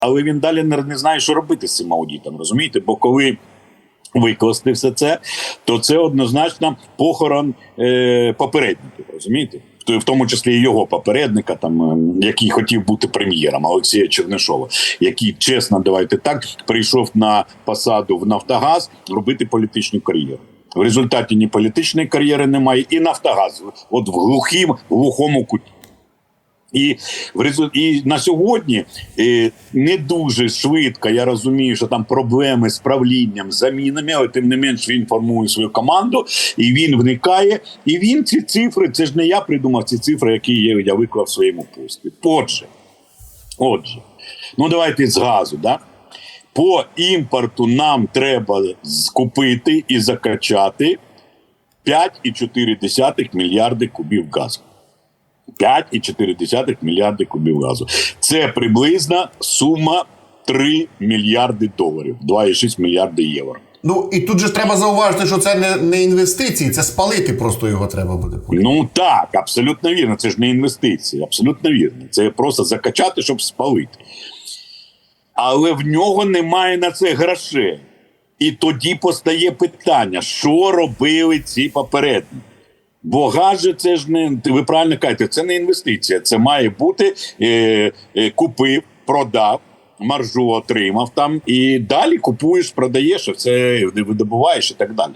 але він далі не, знає, що робити з цим аудитом. Розумієте? Бо коли викласти все це, то це однозначно похорон е, попередників. Розумієте? В тому числі і його попередника, там е, який хотів бути прем'єром Олексія Чернишова, який чесно, давайте так прийшов на посаду в Нафтогаз робити політичну кар'єру. В результаті ні політичної кар'єри немає, і Нафтогаз от в глухім, глухому куті. І в і на сьогодні е, не дуже швидко. Я розумію, що там проблеми з правлінням, замінами, але тим не менш він формує свою команду і він вникає. І він ці цифри, це ж не я придумав ці цифри, які я, я виклав в своєму пості. Отже, отже, ну давайте з газу, да? По імпорту нам треба скупити і закачати 5,4 мільярди кубів газу. 5,4 мільярди кубів газу. Це приблизна сума 3 мільярди доларів, 2,6 мільярди євро. Ну і тут же ж треба зауважити, що це не, не інвестиції, це спалити просто його треба буде. Ну так, абсолютно вірно. Це ж не інвестиції, абсолютно вірно. Це просто закачати, щоб спалити. Але в нього немає на це грошей. І тоді постає питання, що робили ці попередники. Бо газ це ж не ви правильно кажете, це не інвестиція. Це має бути е, е, купив, продав, маржу отримав там і далі купуєш, продаєш, це видобуваєш і так далі.